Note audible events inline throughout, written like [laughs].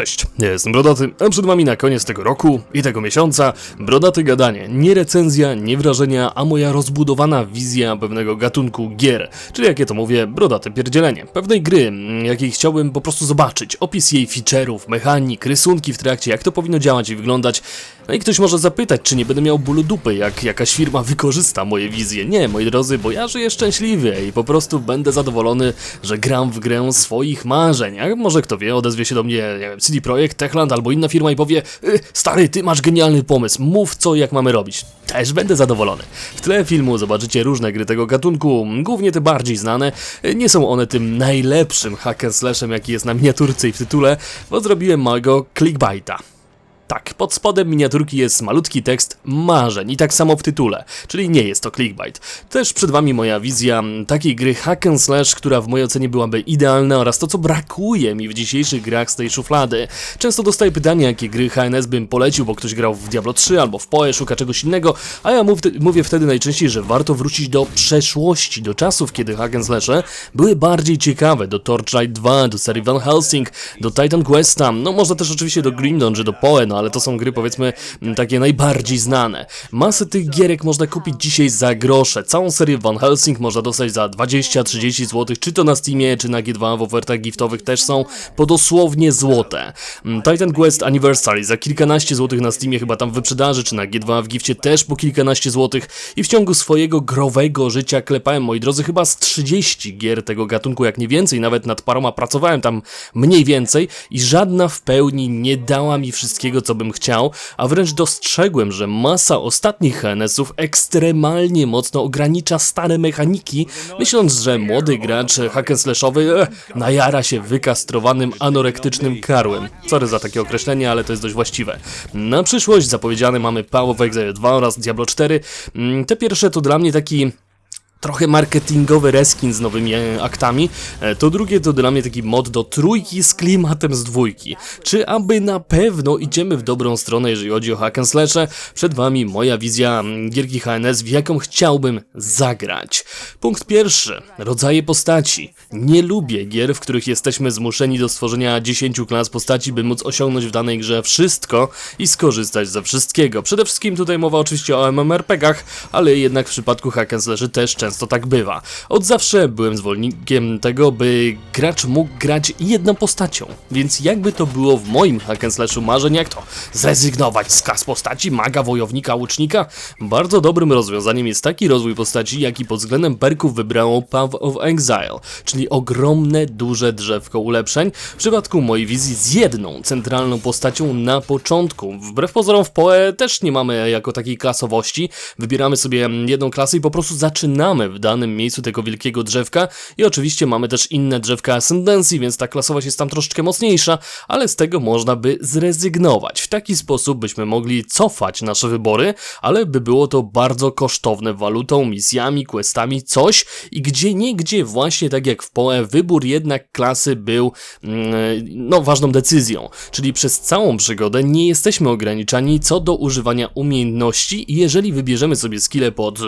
Cześć, ja jestem Brodaty, a przed wami na koniec tego roku i tego miesiąca Brodaty Gadanie. Nie recenzja, nie wrażenia, a moja rozbudowana wizja pewnego gatunku gier. Czyli jak ja to mówię, Brodaty pierdzielenie. Pewnej gry, mm, jakiej chciałbym po prostu zobaczyć. Opis jej feature'ów, mechanik, rysunki w trakcie, jak to powinno działać i wyglądać. No i ktoś może zapytać, czy nie będę miał bólu dupy, jak jakaś firma wykorzysta moje wizje. Nie, moi drodzy, bo ja żyję szczęśliwie i po prostu będę zadowolony, że gram w grę swoich marzeń. A może kto wie, odezwie się do mnie, nie wiem, CD Projekt, Techland albo inna firma i powie y, Stary, ty masz genialny pomysł, mów co jak mamy robić. Też będę zadowolony. W tle filmu zobaczycie różne gry tego gatunku, głównie te bardziej znane. Nie są one tym najlepszym hack slashem, jaki jest na miniaturce i w tytule, bo zrobiłem małego clickbaita. Tak, pod spodem miniaturki jest malutki tekst marzeń i tak samo w tytule, czyli nie jest to clickbait. Też przed wami moja wizja takiej gry hack and slash, która w mojej ocenie byłaby idealna oraz to co brakuje mi w dzisiejszych grach z tej szuflady. Często dostaję pytania, jakie gry HNS bym polecił, bo ktoś grał w Diablo 3 albo w PoE, szuka czegoś innego, a ja mów, mówię wtedy najczęściej, że warto wrócić do przeszłości, do czasów, kiedy hack and slashe były bardziej ciekawe, do Torchlight 2, do serii Van Helsing, do Titan Questa, no można też oczywiście do Green Dawn czy do PoE, no ale to są gry powiedzmy takie najbardziej znane. Masę tych gierek można kupić dzisiaj za grosze. Całą serię Van Helsing można dostać za 20-30 zł, czy to na Steamie, czy na G2 w ofertach giftowych też są po dosłownie złote. Titan Quest Anniversary za kilkanaście złotych na Steamie chyba tam w wyprzedaży, czy na G2 w gifcie też po kilkanaście złotych i w ciągu swojego growego życia klepałem, moi drodzy, chyba z 30 gier tego gatunku, jak nie więcej, nawet nad paroma pracowałem tam mniej więcej i żadna w pełni nie dała mi wszystkiego, co bym chciał, a wręcz dostrzegłem, że masa ostatnich HNS-ów ekstremalnie mocno ogranicza stare mechaniki, myśląc, że młody gracz hack'n'slashowy e, najara się wykastrowanym anorektycznym karłem. Sorry za takie określenie, ale to jest dość właściwe. Na przyszłość zapowiedziane mamy Power of Exile 2 oraz Diablo 4. Mm, Te pierwsze to dla mnie taki trochę marketingowy reskin z nowymi e, aktami. E, To drugie to dla mnie taki mod do trójki z klimatem z dwójki. Czy aby na pewno idziemy w dobrą stronę, jeżeli chodzi o hack and slashe? Przed wami moja wizja gierki HNS, w jaką chciałbym zagrać. Punkt pierwszy. Rodzaje postaci. Nie lubię gier, w których jesteśmy zmuszeni do stworzenia 10 klas postaci, by móc osiągnąć w danej grze wszystko i skorzystać ze wszystkiego. Przede wszystkim tutaj mowa oczywiście o MMORPG-ach, ale jednak w przypadku hack and slashy też często tak bywa. Od zawsze byłem zwolennikiem tego, by gracz mógł grać jedną postacią, więc jakby to było w moim hack and slashu marzeń, jak to zrezygnować z klas postaci maga, wojownika, łucznika? Bardzo dobrym rozwiązaniem jest taki rozwój postaci, jaki pod względem perków wybrało Path of Exile, czyli ogromne, duże drzewko ulepszeń, w przypadku mojej wizji z jedną centralną postacią na początku. Wbrew pozorom w PoE też nie mamy jako takiej klasowości, wybieramy sobie jedną klasę i po prostu zaczynamy w danym miejscu tego wielkiego drzewka i oczywiście mamy też inne drzewka ascendencji, więc ta klasowość jest tam troszeczkę mocniejsza, ale z tego można by zrezygnować. W taki sposób byśmy mogli cofać nasze wybory, ale by było to bardzo kosztowne walutą, misjami, questami, coś i gdzie niegdzie właśnie tak jak w PoE wybór jednak klasy był mm, no ważną decyzją, czyli przez całą przygodę nie jesteśmy ograniczani co do używania umiejętności i jeżeli wybierzemy sobie skille pod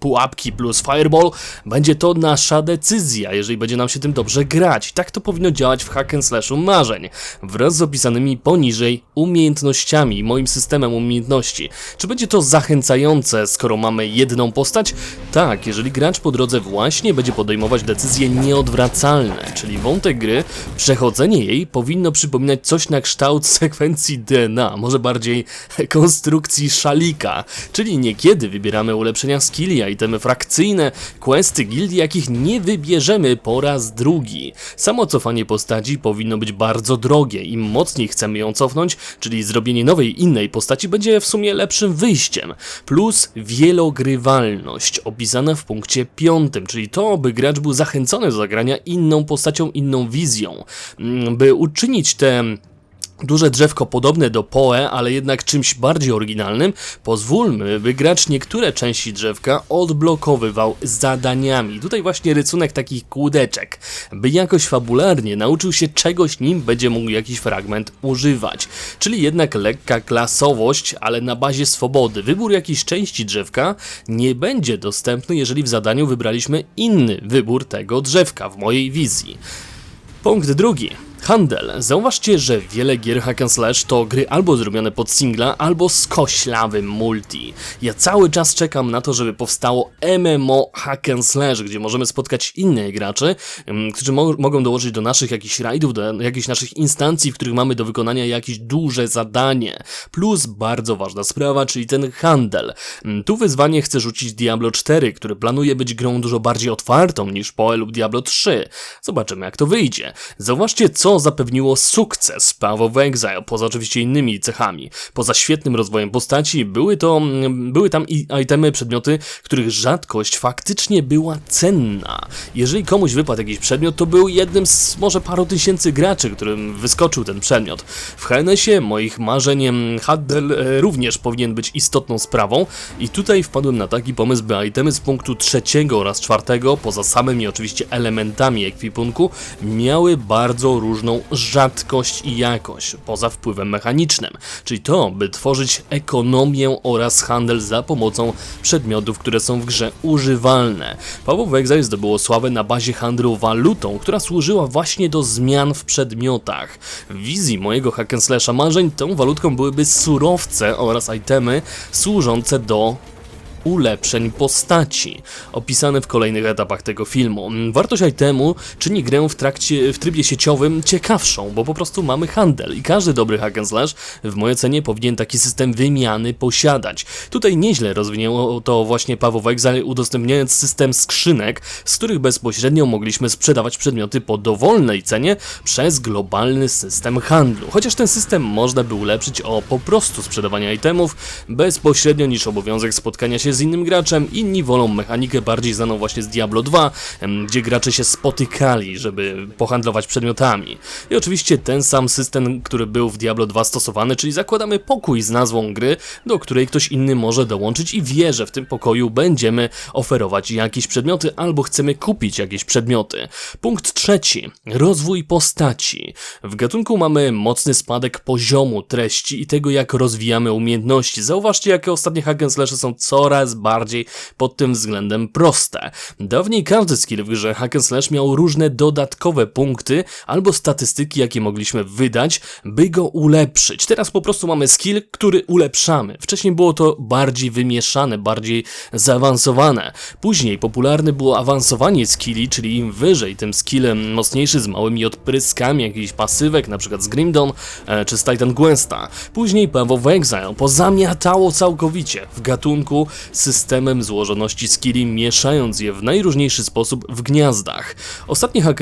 pułapki plus fireball, będzie to nasza decyzja, jeżeli będzie nam się tym dobrze grać. Tak to powinno działać w hack and slashu marzeń, wraz z opisanymi poniżej umiejętnościami, moim systemem umiejętności. Czy będzie to zachęcające, skoro mamy jedną postać? Tak, jeżeli gracz po drodze właśnie będzie podejmować decyzje nieodwracalne, czyli wątek gry, przechodzenie jej powinno przypominać coś na kształt [laughs] sekwencji DNA, może bardziej konstrukcji szalika, czyli niekiedy wybieramy ulepszenia skilli, itemy frakcyjne, questy gildii, jakich nie wybierzemy po raz drugi. Samo cofanie postaci powinno być bardzo drogie, im mocniej chcemy ją cofnąć, czyli zrobienie nowej, innej postaci będzie w sumie lepszym wyjściem. Plus wielogrywalność, opisana w punkcie piątym, czyli to, by gracz był zachęcony do zagrania inną postacią, inną wizją. Mm, By uczynić te duże drzewko podobne do Poe, ale jednak czymś bardziej oryginalnym, pozwólmy, by gracz niektóre części drzewka odblokowywał zadaniami. Tutaj właśnie rysunek takich kłódeczek, by jakoś fabularnie nauczył się czegoś, nim będzie mógł jakiś fragment używać. Czyli jednak lekka klasowość, ale na bazie swobody. Wybór jakiejś części drzewka nie będzie dostępny, jeżeli w zadaniu wybraliśmy inny wybór tego drzewka w mojej wizji. Punkt drugi. Handel. Zauważcie, że wiele gier hack and slash to gry albo zrobione pod singla, albo z koślawym multi. Ja cały czas czekam na to, żeby powstało MMO hack and slash, gdzie możemy spotkać innych graczy, ym, którzy mo mogą dołożyć do naszych jakichś rajdów, do jakichś naszych instancji, w których mamy do wykonania jakieś duże zadanie. Plus bardzo ważna sprawa, czyli ten handel. Ym, Tu wyzwanie chcę rzucić Diablo 4, który planuje być grą dużo bardziej otwartą niż PoE lub Diablo 3. Zobaczymy jak to wyjdzie. Zauważcie, co zapewniło sukces Path of Exile, poza oczywiście innymi cechami. Poza świetnym rozwojem postaci, były to, były tam itemy, przedmioty, których rzadkość faktycznie była cenna. Jeżeli komuś wypadł jakiś przedmiot, to był jednym z może paru tysięcy graczy, którym wyskoczył ten przedmiot. W HNS-ie moich marzeń em, handel e, również powinien być istotną sprawą i tutaj wpadłem na taki pomysł, by itemy z punktu trzeciego oraz czwartego, poza samymi oczywiście elementami ekwipunku, miały bardzo różną rzadkość i jakość, poza wpływem mechanicznym, czyli to, by tworzyć ekonomię oraz handel za pomocą przedmiotów, które są w grze używalne. Paweł of Exile zdobyło sławę na bazie handlu walutą, która służyła właśnie do zmian w przedmiotach. W wizji mojego hack and slasha marzeń tą walutką byłyby surowce oraz itemy służące do ulepszeń postaci, opisane w kolejnych etapach tego filmu. Wartość itemu czyni grę w, trakcie, w trybie sieciowym ciekawszą, bo po prostu mamy handel i każdy dobry hack and slash w mojej ocenie powinien taki system wymiany posiadać. Tutaj nieźle rozwinęło to właśnie Paweł Exile udostępniając system skrzynek, z których bezpośrednio mogliśmy sprzedawać przedmioty po dowolnej cenie przez globalny system handlu. Chociaż ten system można by ulepszyć o po prostu sprzedawanie itemów bezpośrednio niż obowiązek spotkania się z innym graczem, inni wolą mechanikę bardziej znaną właśnie z Diablo 2, em, gdzie gracze się spotykali, żeby pohandlować przedmiotami. I oczywiście ten sam system, który był w Diablo 2 stosowany, czyli zakładamy pokój z nazwą gry, do której ktoś inny może dołączyć i wie, że w tym pokoju będziemy oferować jakieś przedmioty albo chcemy kupić jakieś przedmioty. Punkt trzeci. Rozwój postaci. W gatunku mamy mocny spadek poziomu treści i tego, jak rozwijamy umiejętności. Zauważcie, jakie ostatnie hack są coraz bardziej pod tym względem proste. Dawniej każdy skill w grze hack slash miał różne dodatkowe punkty albo statystyki, jakie mogliśmy wydać, by go ulepszyć. Teraz po prostu mamy skill, który ulepszamy. Wcześniej było to bardziej wymieszane, bardziej zaawansowane. Później popularne było awansowanie skilli, czyli im wyżej, tym skillem mocniejszy z małymi odpryskami jakichś pasywek, na przykład z Grimdon e, czy z Titan Gwesta. Później Path of Exile pozamiatało całkowicie w gatunku systemem złożoności skilli, mieszając je w najróżniejszy sposób w gniazdach. Ostatnie hack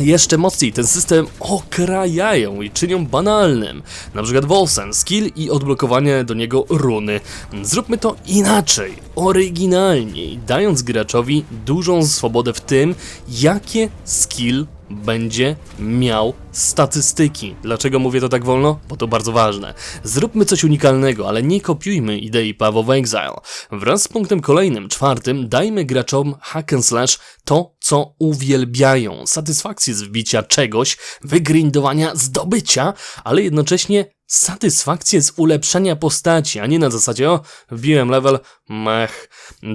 jeszcze mocniej ten system okrajają i czynią banalnym. Na przykład Wolsen, skill i odblokowanie do niego runy. Zróbmy to inaczej, oryginalniej, dając graczowi dużą swobodę w tym, jakie skill będzie miał statystyki. Dlaczego mówię to tak wolno? Bo to bardzo ważne. Zróbmy coś unikalnego, ale nie kopiujmy idei Path of Exile. Wraz z punktem kolejnym, czwartym, dajmy graczom hack and slash to, co uwielbiają. Satysfakcję z wbicia czegoś, wygrindowania, zdobycia, ale jednocześnie satysfakcję z ulepszania postaci, a nie na zasadzie o, wbiłem level, mech.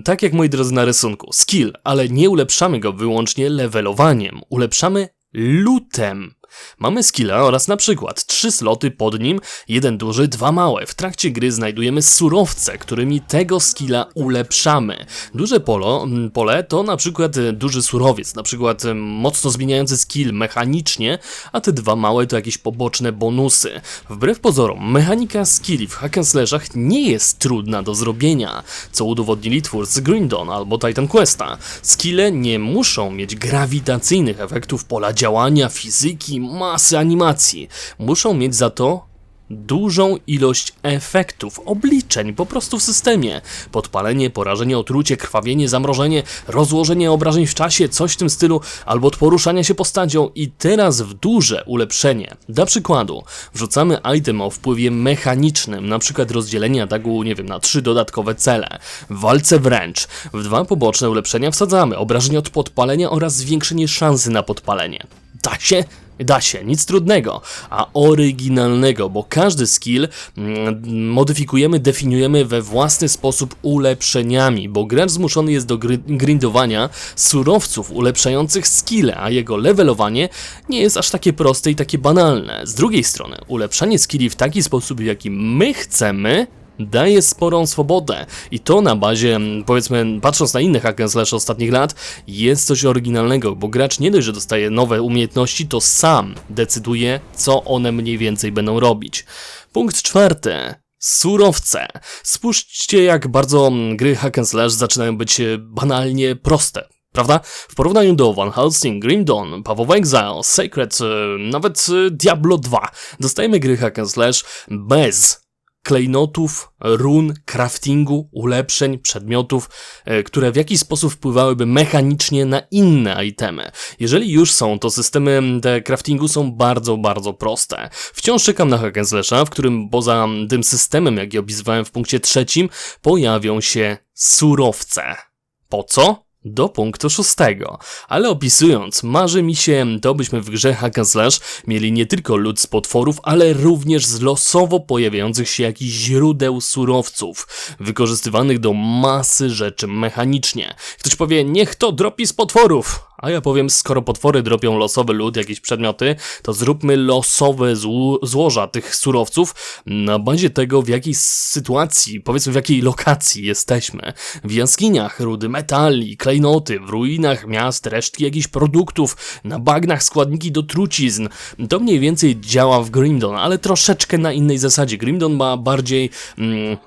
Tak jak moi drodzy na rysunku, skill, ale nie ulepszamy go wyłącznie levelowaniem, ulepszamy lutem. Mamy skilla oraz na przykład trzy sloty pod nim, jeden duży, dwa małe. W trakcie gry znajdujemy surowce, którymi tego skilla ulepszamy. Duże polo, pole to na przykład e, duży surowiec, na przykład e, mocno zmieniający skill mechanicznie, a te dwa małe to jakieś poboczne bonusy. Wbrew pozorom, mechanika skilli w hack and slashach nie jest trudna do zrobienia, co udowodnili twórcy Green Dawn albo Titan Questa. Skille nie muszą mieć grawitacyjnych efektów pola działania, fizyki, masy animacji. Muszą mieć za to dużą ilość efektów, obliczeń po prostu w systemie. Podpalenie, porażenie, otrucie, krwawienie, zamrożenie, rozłożenie obrażeń w czasie, coś w tym stylu, albo od poruszania się postacią i teraz w duże ulepszenie. Dla przykładu, wrzucamy item o wpływie mechanicznym, na przykład rozdzielenie ataku, nie wiem, na trzy dodatkowe cele. W walce wręcz. W dwa poboczne ulepszenia wsadzamy obrażenie od podpalenia oraz zwiększenie szansy na podpalenie. Da się? Da się, nic trudnego, a oryginalnego, bo każdy skill mm, modyfikujemy, definiujemy we własny sposób ulepszeniami, bo gracz zmuszony jest do grindowania surowców ulepszających skille, a jego levelowanie nie jest aż takie proste i takie banalne. Z drugiej strony, ulepszanie skilli w taki sposób, w jaki my chcemy, daje sporą swobodę i to na bazie, mm, powiedzmy, patrząc na innych hack ostatnich lat, jest coś oryginalnego, bo gracz nie dość, że dostaje nowe umiejętności, to sam decyduje, co one mniej więcej będą robić. Punkt czwarty. Surowce. Spójrzcie, jak bardzo mm, gry hack zaczynają być e, banalnie proste. Prawda? W porównaniu do Van Helsing, Grim Dawn, of Exile, Sacred, e, nawet e, Diablo 2, dostajemy gry hack and slash bez klejnotów, run, craftingu, ulepszeń, przedmiotów, e, które w jakiś sposób wpływałyby mechanicznie na inne itemy. Jeżeli już są, to systemy te craftingu są bardzo, bardzo proste. Wciąż czekam na hack w którym poza tym systemem, jaki opisywałem w punkcie trzecim, pojawią się surowce. Po co? Do punktu szóstego. Ale opisując, marzy mi się to, byśmy w grze Hack and Slash mieli nie tylko lód z potworów, ale również z losowo pojawiających się jakichś źródeł surowców, wykorzystywanych do masy rzeczy mechanicznie. Ktoś powie, niech to dropi z potworów, a ja powiem, skoro potwory dropią losowy lód, jakieś przedmioty, to zróbmy losowe zło złoża tych surowców na bazie tego, w jakiej sytuacji, powiedzmy w jakiej lokacji jesteśmy. W jaskiniach rudy metali, klejnoty, w ruinach miast resztki jakichś produktów, na bagnach składniki do trucizn. To mniej więcej działa w Grimdon, ale troszeczkę na innej zasadzie. Grimdon ma bardziej... Mm,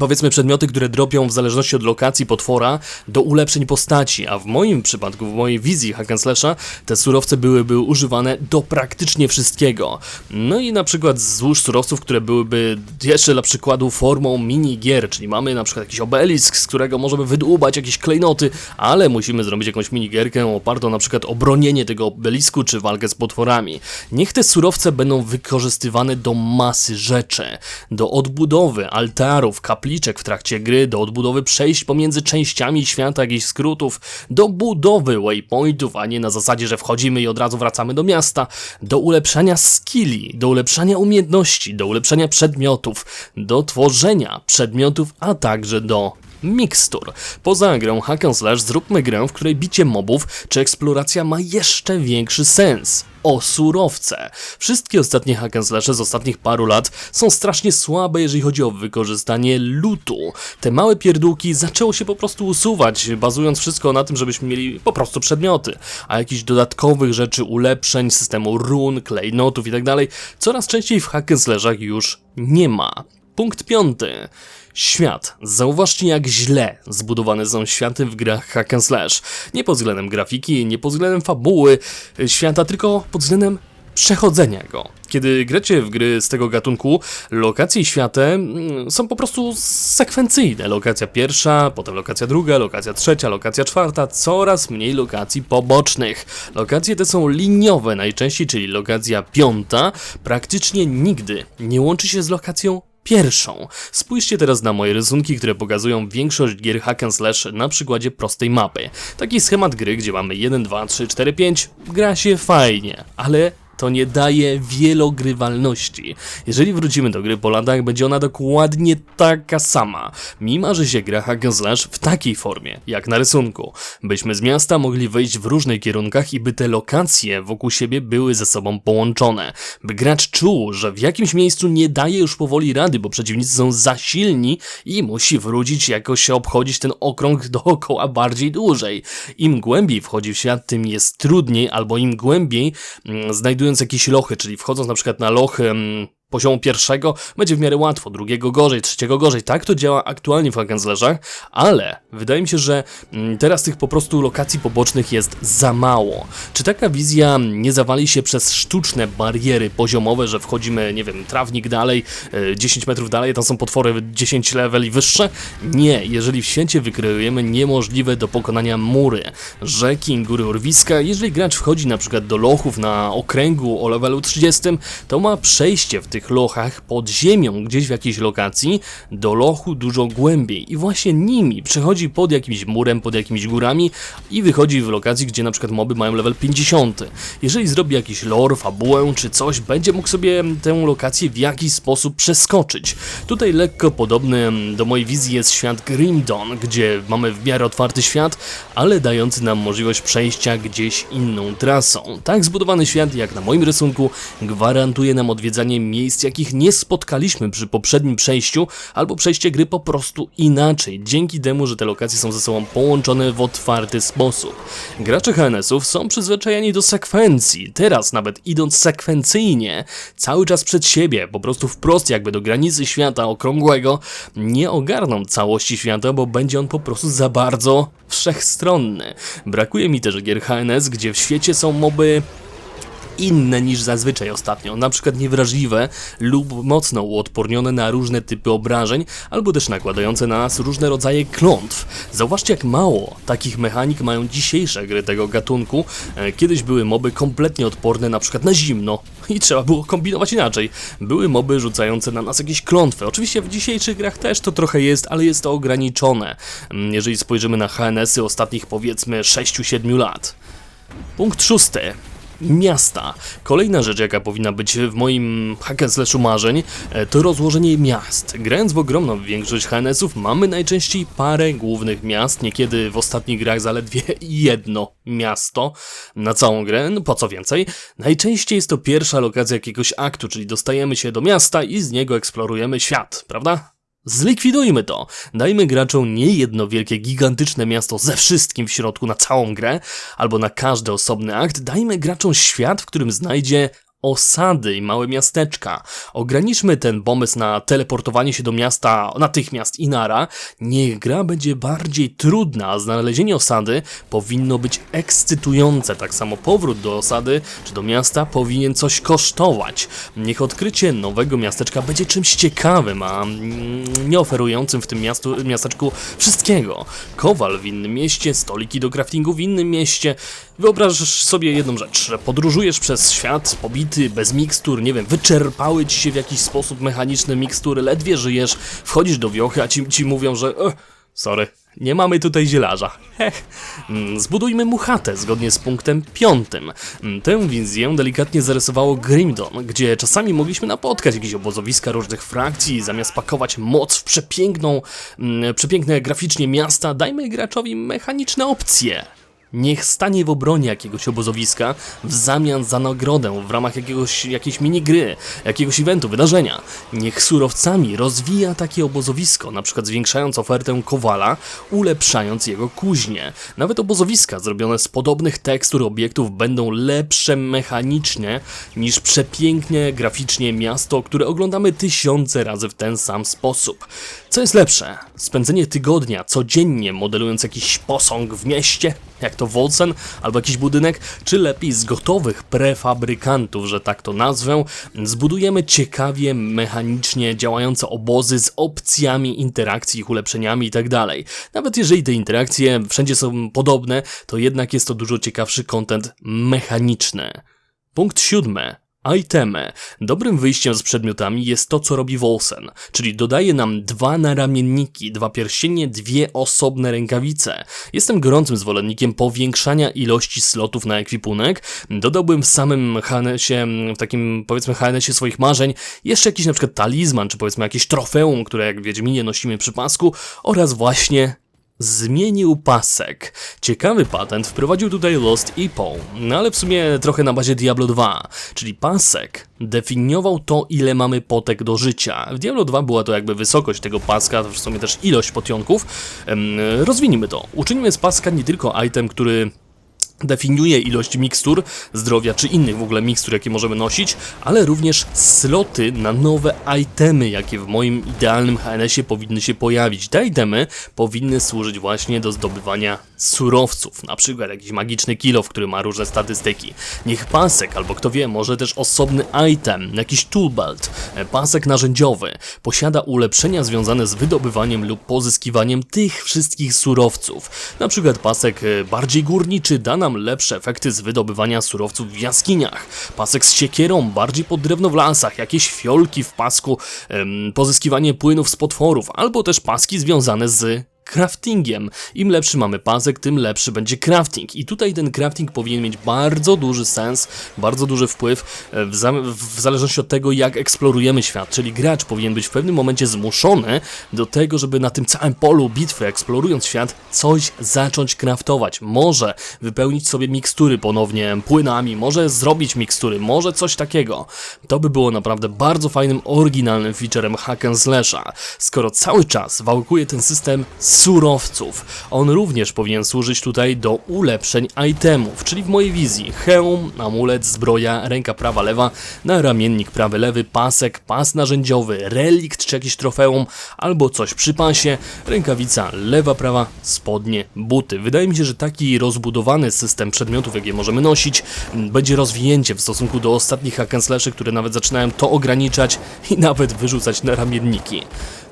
powiedzmy przedmioty, które dropią w zależności od lokacji potwora do ulepszeń postaci, a w moim przypadku, w mojej wizji hack and slasha, te surowce byłyby używane do praktycznie wszystkiego. No i na przykład złóż surowców, które byłyby jeszcze dla przykładu formą minigier, czyli mamy na przykład jakiś obelisk, z którego możemy wydłubać jakieś klejnoty, ale musimy zrobić jakąś minigierkę opartą na przykład o bronienie tego obelisku, czy walkę z potworami. Niech te surowce będą wykorzystywane do masy rzeczy, do odbudowy altarów, kapliczek, w trakcie gry, do odbudowy przejść pomiędzy częściami świata, jakichś skrótów, do budowy waypointów, a nie na zasadzie, że wchodzimy i od razu wracamy do miasta, do ulepszania skilli, do ulepszania umiejętności, do ulepszania przedmiotów, do tworzenia przedmiotów, a także do mikstur. Poza grą hack and slash zróbmy grę, w której bicie mobów czy eksploracja ma jeszcze większy sens. O surowce. Wszystkie ostatnie hack and slashe z ostatnich paru lat są strasznie słabe, jeżeli chodzi o wykorzystanie lutu. Te małe pierdółki zaczęło się po prostu usuwać, bazując wszystko na tym, żebyśmy mieli po prostu przedmioty, a jakichś dodatkowych rzeczy, ulepszeń, systemu run, klejnotów itd. coraz częściej w hack and slashach już nie ma. Punkt piąty. Świat. Zauważcie jak źle zbudowane są światy w grach hack and slash. Nie pod względem grafiki, nie pod względem fabuły świata, tylko pod względem przechodzenia go. Kiedy gracie w gry z tego gatunku, lokacje i światy mm, są po prostu sekwencyjne. Lokacja pierwsza, potem lokacja druga, lokacja trzecia, lokacja czwarta, coraz mniej lokacji pobocznych. Lokacje te są liniowe najczęściej, czyli lokacja piąta praktycznie nigdy nie łączy się z lokacją pierwszą. Spójrzcie teraz na moje rysunki, które pokazują większość gier hack and slash na przykładzie prostej mapy. Taki schemat gry, gdzie mamy 1, 2, 3, 4, 5, gra się fajnie, ale to nie daje wielogrywalności. Jeżeli wrócimy do gry po latach, będzie ona dokładnie taka sama. Mi marzy się gra hack slash w takiej formie, jak na rysunku. Byśmy z miasta mogli wejść w różnych kierunkach i by te lokacje wokół siebie były ze sobą połączone. By gracz czuł, że w jakimś miejscu nie daje już powoli rady, bo przeciwnicy są za silni i musi wrócić jakoś obchodzić ten okrąg dookoła bardziej dłużej. Im głębiej wchodzi w świat, tym jest trudniej, albo im głębiej mm, znajduje znajdując jakieś lochy, czyli wchodząc na przykład na lochy mm, poziomu pierwszego będzie w miarę łatwo, drugiego gorzej, trzeciego gorzej. Tak to działa aktualnie w Hack'n'Slashach, ale wydaje mi się, że mm, teraz tych po prostu lokacji pobocznych jest za mało. Czy taka wizja nie zawali się przez sztuczne bariery poziomowe, że wchodzimy, nie wiem, trawnik dalej, 10 e, metrów dalej, tam są potwory 10 leveli wyższe? Nie, jeżeli w święcie wykreujemy niemożliwe do pokonania mury, rzeki, góry urwiska, jeżeli gracz wchodzi na przykład do lochów na okręgu o levelu 30, to ma przejście w tych tych lochach pod ziemią, gdzieś w jakiejś lokacji, do lochu dużo głębiej i właśnie nimi przechodzi pod jakimś murem, pod jakimiś górami i wychodzi w lokacji, gdzie na przykład moby mają level 50. Jeżeli zrobi jakiś lore, fabułę czy coś, będzie mógł sobie tę lokację w jakiś sposób przeskoczyć. Tutaj lekko podobny do mojej wizji jest świat Grim Dawn, gdzie mamy w miarę otwarty świat, ale dający nam możliwość przejścia gdzieś inną trasą. Tak zbudowany świat, jak na moim rysunku, gwarantuje nam odwiedzanie miejsc, jakich nie spotkaliśmy przy poprzednim przejściu, albo przejście gry po prostu inaczej, dzięki temu, że te lokacje są ze sobą połączone w otwarty sposób. Gracze HNS-ów są przyzwyczajeni do sekwencji, teraz nawet idąc sekwencyjnie, cały czas przed siebie, po prostu wprost jakby do granicy świata okrągłego, nie ogarną całości świata, bo będzie on po prostu za bardzo wszechstronny. Brakuje mi też gier HNS, gdzie w świecie są moby inne niż zazwyczaj ostatnio, na przykład niewrażliwe lub mocno uodpornione na różne typy obrażeń, albo też nakładające na nas różne rodzaje klątw. Zauważcie jak mało takich mechanik mają dzisiejsze gry tego gatunku. E, Kiedyś były moby kompletnie odporne na przykład na zimno i trzeba było kombinować inaczej. Były moby rzucające na nas jakieś klątwy. Oczywiście w dzisiejszych grach też to trochę jest, ale jest to ograniczone, mm, jeżeli spojrzymy na HNS-y ostatnich powiedzmy 6-7 lat. Punkt szósty. Miasta. Kolejna rzecz, jaka powinna być w moim hack and slashu marzeń, e, to rozłożenie miast. Grając w ogromną większość HNS-ów, mamy najczęściej parę głównych miast, niekiedy w ostatnich grach zaledwie [laughs] jedno miasto na całą grę, no po co więcej. Najczęściej jest to pierwsza lokacja jakiegoś aktu, czyli dostajemy się do miasta i z niego eksplorujemy świat, prawda? Zlikwidujmy to. Dajmy graczom nie jedno wielkie, gigantyczne miasto ze wszystkim w środku na całą grę, albo na każdy osobny akt. Dajmy graczom świat, w którym znajdzie osady i małe miasteczka. Ograniczmy ten pomysł na teleportowanie się do miasta natychmiast i nara. Niech gra będzie bardziej trudna, a znalezienie osady powinno być ekscytujące. Tak samo powrót do osady czy do miasta powinien coś kosztować. Niech odkrycie nowego miasteczka będzie czymś ciekawym, a nie oferującym w tym miastu, miasteczku wszystkiego. Kowal w innym mieście, stoliki do craftingu w innym mieście. Wyobraź sobie jedną rzecz. Podróżujesz przez świat, pobity, bez mikstur, nie wiem, wyczerpały ci się w jakiś sposób mechaniczne mikstury, ledwie żyjesz, wchodzisz do wiochy, a ci, ci mówią, że... E, sorry, nie mamy tutaj zielarza. [laughs] Heh. Mm, Zbudujmy mu chatę zgodnie z punktem piątym. Mm, Tę wizję delikatnie zarysowało Grimdon, gdzie czasami mogliśmy napotkać jakieś obozowiska różnych frakcji i zamiast pakować moc w przepiękną, mm, przepiękne graficznie miasta, dajmy graczowi mechaniczne opcje. Niech stanie w obronie jakiegoś obozowiska w zamian za nagrodę w ramach jakiegoś, jakiejś minigry, jakiegoś eventu, wydarzenia. Niech surowcami rozwija takie obozowisko, na przykład zwiększając ofertę kowala, ulepszając jego kuźnię. Nawet obozowiska zrobione z podobnych tekstur obiektów będą lepsze mechanicznie niż przepięknie graficznie miasto, które oglądamy tysiące razy w ten sam sposób. Co jest lepsze? Spędzenie tygodnia codziennie modelując jakiś posąg w mieście, jak to Wolsen, albo jakiś budynek, czy lepiej z gotowych prefabrykantów, że tak to nazwę, zbudujemy ciekawie mechanicznie działające obozy z opcjami interakcji, ich ulepszeniami itd. Nawet jeżeli te interakcje wszędzie są podobne, to jednak jest to dużo ciekawszy content mechaniczny. Punkt siódmy. Itemy. Dobrym wyjściem z przedmiotami jest to, co robi Wolsen, czyli dodaje nam dwa naramienniki, dwa pierścienie, dwie osobne rękawice. Jestem gorącym zwolennikiem powiększania ilości slotów na ekwipunek. Dodałbym w samym harnesie, w takim powiedzmy harnesie swoich marzeń, jeszcze jakiś na przykład talizman, czy powiedzmy jakieś trofeum, które jak Wiedźminie nosimy przy pasku oraz właśnie Zmienił pasek. Ciekawy patent wprowadził tutaj Lost Epo, no ale w sumie trochę na bazie Diablo 2, czyli pasek definiował to, ile mamy potek do życia. W Diablo 2 była to jakby wysokość tego paska, w sumie też ilość potionków. Rozwinijmy to. Uczynimy z paska nie tylko item, który definiuje ilość mikstur, zdrowia czy innych w ogóle mikstur, jakie możemy nosić, ale również sloty na nowe itemy, jakie w moim idealnym HNS-ie powinny się pojawić. Te itemy powinny służyć właśnie do zdobywania surowców, na przykład jakiś magiczny kilof, który ma różne statystyki. Niech pasek, albo kto wie, może też osobny item, jakiś toolbelt, e, pasek narzędziowy, posiada ulepszenia związane z wydobywaniem lub pozyskiwaniem tych wszystkich surowców. Na przykład pasek e, bardziej górniczy da nam nam lepsze efekty z wydobywania surowców w jaskiniach. Pasek z siekierą, bardziej pod drewno w lasach, jakieś fiolki w pasku, pozyskiwanie płynów z potworów, albo też paski związane z craftingiem. Im lepszy mamy pasek, tym lepszy będzie crafting. I tutaj ten crafting powinien mieć bardzo duży sens, bardzo duży wpływ e, w, w zależności od tego, jak eksplorujemy świat. Czyli gracz powinien być w pewnym momencie zmuszony do tego, żeby na tym całym polu bitwy, eksplorując świat, coś zacząć craftować. Może wypełnić sobie mikstury ponownie płynami, może zrobić mikstury, może coś takiego. To by było naprawdę bardzo fajnym, oryginalnym featurem hack and slasha. Skoro cały czas wałkuje ten system surowców. On również powinien służyć tutaj do ulepszeń itemów, czyli w mojej wizji hełm, amulet, zbroja, ręka prawa, lewa, naramiennik prawy, lewy, pasek, pas narzędziowy, relikt czy jakiś trofeum, albo coś przy pasie, rękawica lewa, prawa, spodnie, buty. Wydaje mi się, że taki rozbudowany system przedmiotów, jakie możemy nosić, będzie rozwinięcie w stosunku do ostatnich hack które nawet zaczynają to ograniczać i nawet wyrzucać na ramienniki.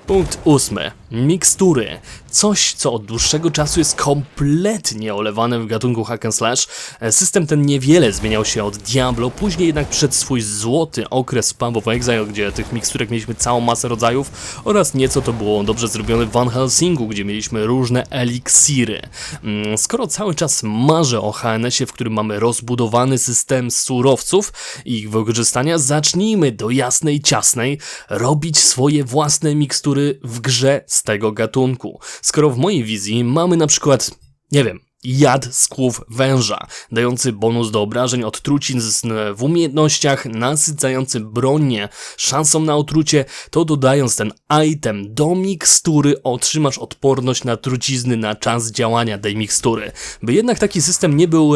Punkt ósmy. Mikstury. Coś, co od dłuższego czasu jest kompletnie olewane w gatunku hack and slash. E, System ten niewiele zmieniał się od Diablo, później jednak przed swój złoty okres Pub of Exile, gdzie tych miksturek mieliśmy całą masę rodzajów oraz nieco to było dobrze zrobione w Van Helsingu, gdzie mieliśmy różne eliksiry. Mm, Skoro cały czas marzę o HNS-ie, w którym mamy rozbudowany system surowców i ich wykorzystania, zacznijmy do jasnej, ciasnej robić swoje własne mikstury w grze z tego gatunku. Skoro w mojej wizji mamy na przykład, nie wiem, jad z kłów węża, dający bonus do obrażeń od trucizn w umiejętnościach, nasycający bronię, szansą na otrucie, to dodając ten item do mikstury otrzymasz odporność na trucizny na czas działania tej mikstury. By jednak taki system nie był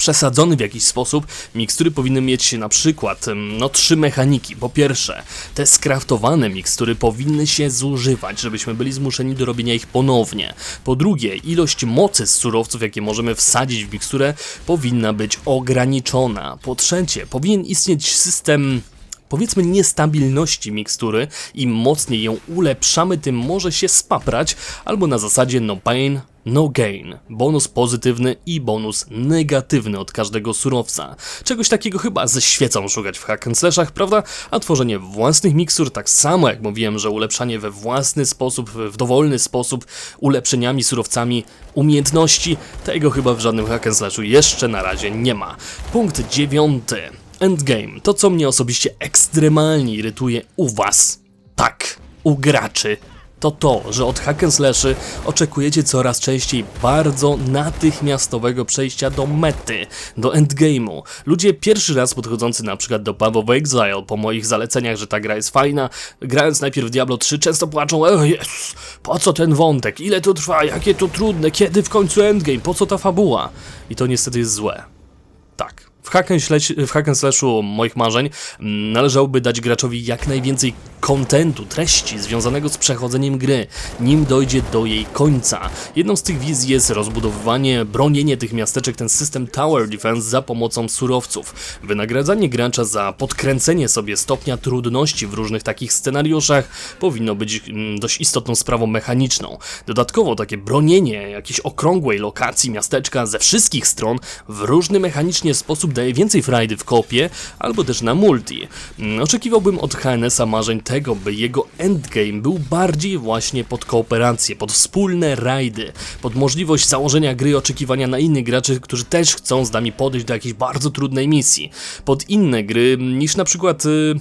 przesadzony w jakiś sposób, mikstury powinny mieć na przykład no trzy mechaniki. Po pierwsze, te skraftowane mikstury powinny się zużywać, żebyśmy byli zmuszeni do robienia ich ponownie. Po drugie, ilość mocy z surowców, jakie możemy wsadzić w miksturę, powinna być ograniczona. Po trzecie, powinien istnieć system powiedzmy niestabilności mikstury, im mocniej ją ulepszamy, tym może się spaprać, albo na zasadzie no pain, no gain. Bonus pozytywny i bonus negatywny od każdego surowca. Czegoś takiego chyba ze świecą szukać w hack prawda? A tworzenie własnych mikstur, tak samo jak mówiłem, że ulepszanie we własny sposób, w dowolny sposób, ulepszeniami, surowcami, umiejętności, tego chyba w żadnym hack jeszcze na razie nie ma. Punkt dziewiąty. Endgame. To, co mnie osobiście ekstremalnie irytuje u was. Tak, u graczy. To to, że od hack oczekujecie coraz częściej bardzo natychmiastowego przejścia do mety, do endgame'u. Ludzie pierwszy raz podchodzący na przykład do Path of Exile po moich zaleceniach, że ta gra jest fajna, grając najpierw w Diablo 3 często płaczą O Jezus, po co ten wątek, ile to trwa, jakie to trudne, kiedy w końcu endgame, po co ta fabuła? I to niestety jest złe. W hack and slashu moich marzeń mm, należałoby dać graczowi jak najwięcej kontentu, treści związanego z przechodzeniem gry, nim dojdzie do jej końca. Jedną z tych wizji jest rozbudowywanie, bronienie tych miasteczek, ten system Tower Defense za pomocą surowców, wynagradzanie gracza za podkręcenie sobie stopnia trudności w różnych takich scenariuszach powinno być mm, dość istotną sprawą mechaniczną. Dodatkowo takie bronienie jakiejś okrągłej lokacji miasteczka ze wszystkich stron w różny mechanicznie sposób daje więcej frajdy w kopie albo też na multi. Mm, Oczekiwałbym od HNS-a marzeń tego, by jego endgame był bardziej właśnie pod kooperację, pod wspólne rajdy, pod możliwość założenia gry oczekiwania na innych graczy, którzy też chcą z nami podejść do jakiejś bardzo trudnej misji, pod inne gry niż na przykład... y,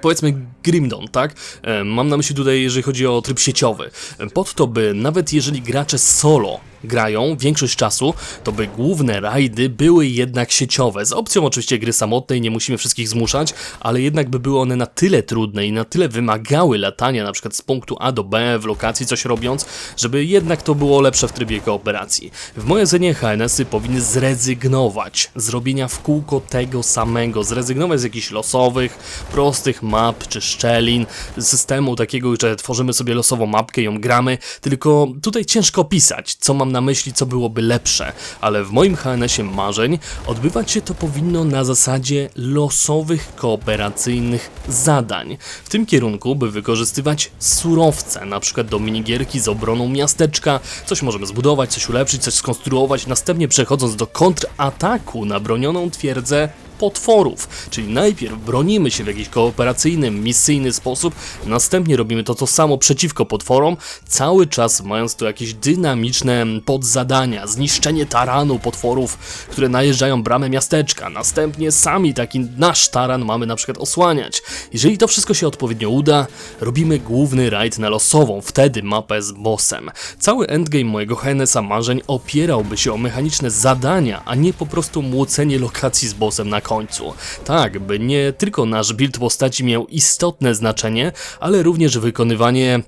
powiedzmy Grimdon, tak? E, Mam na myśli tutaj, jeżeli chodzi o tryb sieciowy. E, Pod to, by nawet jeżeli gracze solo grają większość czasu, to by główne rajdy były jednak sieciowe. Z opcją oczywiście gry samotnej, nie musimy wszystkich zmuszać, ale jednak by były one na tyle trudne i na tyle wymagały latania na przykład z punktu A do B w lokacji coś robiąc, żeby jednak to było lepsze w trybie kooperacji. W mojej ocenie HNS-y powinny zrezygnować z robienia w kółko tego samego, zrezygnować z jakichś losowych, prostych map czy szczelin, systemu takiego, że tworzymy sobie losową mapkę i ją gramy, tylko tutaj ciężko pisać, co mamy mam na myśli, co byłoby lepsze, ale w moim HNS-ie marzeń odbywać się to powinno na zasadzie losowych, kooperacyjnych zadań. W tym kierunku, by wykorzystywać surowce, na przykład do minigierki z obroną miasteczka, coś możemy zbudować, coś ulepszyć, coś skonstruować, następnie przechodząc do kontrataku na bronioną twierdzę potworów, czyli najpierw bronimy się w jakiś kooperacyjny, misyjny sposób, następnie robimy to, to samo przeciwko potworom, cały czas mając tu jakieś dynamiczne podzadania, zniszczenie taranu potworów, które najeżdżają bramę miasteczka, następnie sami taki nasz taran mamy na przykład osłaniać. Jeżeli to wszystko się odpowiednio uda, robimy główny rajd na losową, wtedy mapę z bossem. Cały endgame mojego HNS-a marzeń opierałby się o mechaniczne zadania, a nie po prostu młócenie lokacji z bossem na końcu. Tak, by nie tylko nasz build postaci miał istotne znaczenie, ale również wykonywanie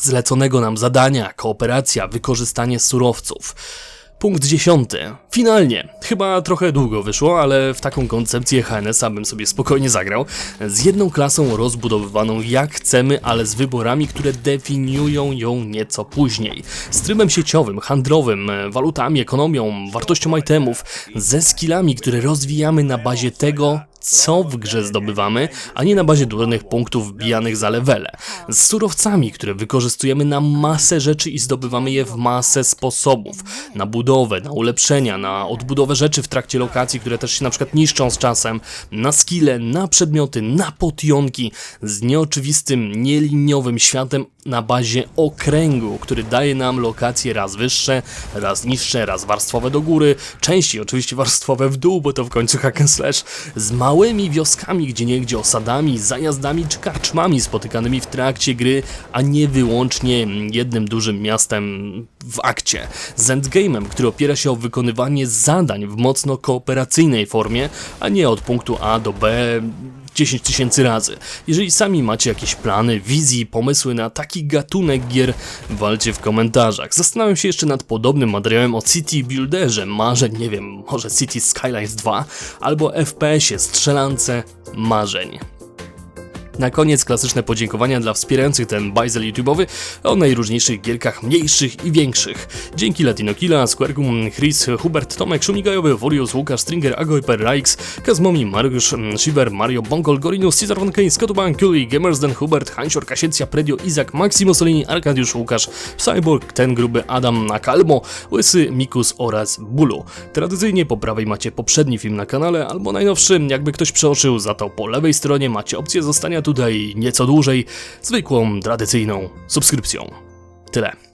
zleconego nam zadania, kooperacja, wykorzystanie surowców. Punkt dziesiąty. Finalnie. Chyba trochę długo wyszło, ale w taką koncepcję HNS-a bym sobie spokojnie zagrał. Z jedną klasą rozbudowywaną jak chcemy, ale z wyborami, które definiują ją nieco później. Z trybem sieciowym, handlowym, walutami, ekonomią, wartością itemów, ze skillami, które rozwijamy na bazie tego, co w grze zdobywamy, a nie na bazie durnych punktów wbijanych za levele. Z surowcami, które wykorzystujemy na masę rzeczy i zdobywamy je w masę sposobów. Na budowę, na ulepszenia, na odbudowę rzeczy w trakcie lokacji, które też się na przykład niszczą z czasem, na skille, na przedmioty, na potionki, z nieoczywistym, nieliniowym światem na bazie okręgu, który daje nam lokacje raz wyższe, raz niższe, raz warstwowe do góry, częściej oczywiście warstwowe w dół, bo to w końcu hack and slash, z małymi wioskami, gdzie niegdzie osadami, zajazdami czy karczmami spotykanymi w trakcie gry, a nie wyłącznie jednym dużym miastem w akcie. Z endgame'em, który opiera się o wykonywanie zadań w mocno kooperacyjnej formie, a nie od punktu A do B 10 tysięcy razy. Jeżeli sami macie jakieś plany, wizji, pomysły na taki gatunek gier, walcie w komentarzach. Zastanawiam się jeszcze nad podobnym materiałem o City Builderze, marzeń, nie wiem, może City Skylines 2, albo FPS-ie, strzelance marzeń. Na koniec klasyczne podziękowania dla wspierających ten bajzel YouTube'owy o najróżniejszych gierkach mniejszych i większych. Dzięki Latino Killa, Squarkum, Chris, Hubert, Tomek, Szumigajowy, Worius, Łukasz, Stringer, Agoiper, Rikes, Kazmomi, Mariusz, Shiver, Mario, Bongol, Gorinus, Cesar Von Kane, Scotuban, Kuli, Gamersden, Hubert, Hansior, Kasiecja, Predio, Izak, Maksimo Solini, Arkadiusz, Łukasz, Cyborg, Ten Gruby, Adam, Nakalmo, Łysy, Mikus oraz Bulu. Tradycyjnie po prawej macie poprzedni film na kanale, albo najnowszy, jakby ktoś przeoczył, za to po lewej stronie macie opcję zostania tutaj nieco dłużej, zwykłą, tradycyjną subskrypcją. Tyle.